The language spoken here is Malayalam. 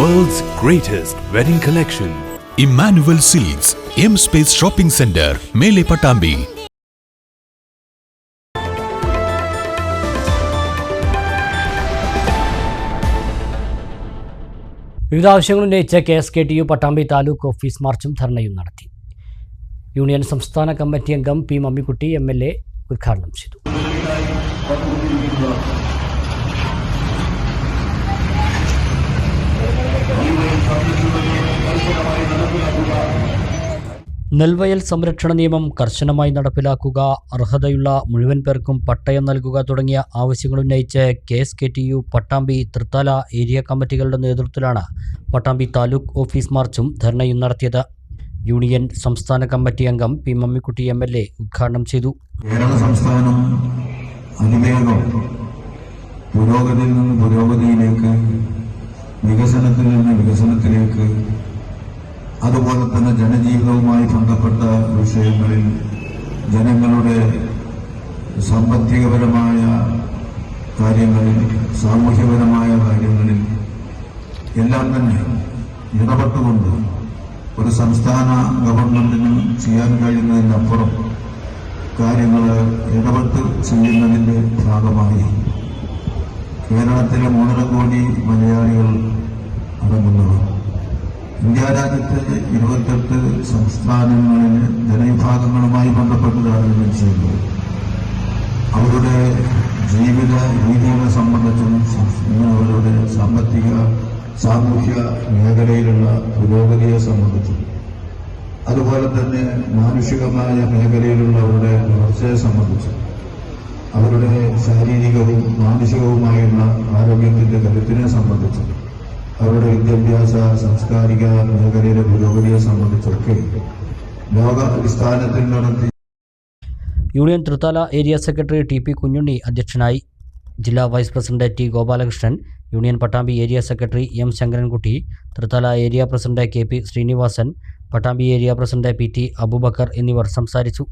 World's greatest wedding collection Emmanuel silks M space shopping centre മേലെ പട്ടാമ്പി വിവിധ ആവശ്യങ്ങൾ ഉന്നയിച്ച് K S K T U Pattambi taluk office മാർച്ചും ധർണയും നടത്തി. യൂണിയൻ സംസ്ഥാന കമ്മിറ്റി അംഗം P Mammikutty M L A ഉദ്ഘാടനം ചെയ്തു. നെൽവയൽ സംരക്ഷണ നിയമം കർശനമായി നടപ്പിലാക്കുക അർഹതയുള്ള മുഴുവൻ പേർക്കും പട്ടയം നൽകുക തുടങ്ങിയ ആവശ്യങ്ങൾ ഉന്നയിച്ച് K S K T U Pattambi Thrithala area കമ്മിറ്റികളുടെ നേതൃത്വത്തിലാണ് പട്ടാമ്പി താലൂക്ക് ഓഫീസ് മാർച്ചും ധർണയും നടത്തിയത്. യൂണിയൻ സംസ്ഥാന കമ്മിറ്റി അംഗം P Mammikutty M L A ഉദ്ഘാടനം ചെയ്തു. കേരള സംസ്ഥാനം പുരോഗതിയിൽ നിന്ന് പുരോഗതിയിലേക്ക് വികസനത്തിൽ നിന്ന് തന്നെ ജനജീവിതവുമായി ബന്ധപ്പെട്ട വിഷയങ്ങളിൽ ജനങ്ങളുടെ സാമ്പത്തികപരമായ കാര്യങ്ങളിൽ സാമൂഹ്യപരമായ കാര്യങ്ങളിൽ എല്ലാം തന്നെ ഇടപെട്ടുകൊണ്ട് ഒരു സംസ്ഥാന ഗവൺമെന്റിന് ചെയ്യാൻ കഴിയുന്നതിനപ്പുറം കാര്യങ്ങൾ ഇടപെട്ട് ചെയ്യുന്നതിന്റെ ഭാഗമായി കേരളത്തിലെ മൂന്നര കോടി മലയാളികൾ രാജ്യത്തെ ഇരുപത്തെട്ട് സംസ്ഥാനങ്ങളിലെ ജനവിഭാഗങ്ങളുമായി ബന്ധപ്പെട്ട് താരതമ്യം ചെയ്യുന്നത് അവരുടെ ജീവിത രീതികളെ സംബന്ധിച്ചും അവരുടെ സാമ്പത്തിക സാമൂഹ്യ മേഖലയിലുള്ള പുരോഗതിയെ സംബന്ധിച്ചും അതുപോലെ തന്നെ മാനുഷികമായ മേഖലയിലുള്ള അവരുടെ വളർച്ചയെ സംബന്ധിച്ചും അവരുടെ ശാരീരികവും മാനസികവുമായുള്ള ആരോഗ്യത്തിന്റെ കരുത്തിനെ സംബന്ധിച്ച് അവരുടെ വിദ്യാഭ്യാസ സാംസ്കാരിക മേഖലയിലെ പുരോഗതിയെ സംബന്ധിച്ചൊക്കെ ലോക അടിസ്ഥാനത്തിൽ നടത്തി union Thrithala area secretary T P Kunhunni അധ്യക്ഷനായി ജില്ലാ vice president T Gopalakrishnan union Pattambi area secretary M Sankarankutty Thrithala area president K P Srinivasan Pattambi area president P T Abubacker എന്നിവർ സംസാരിച്ചു.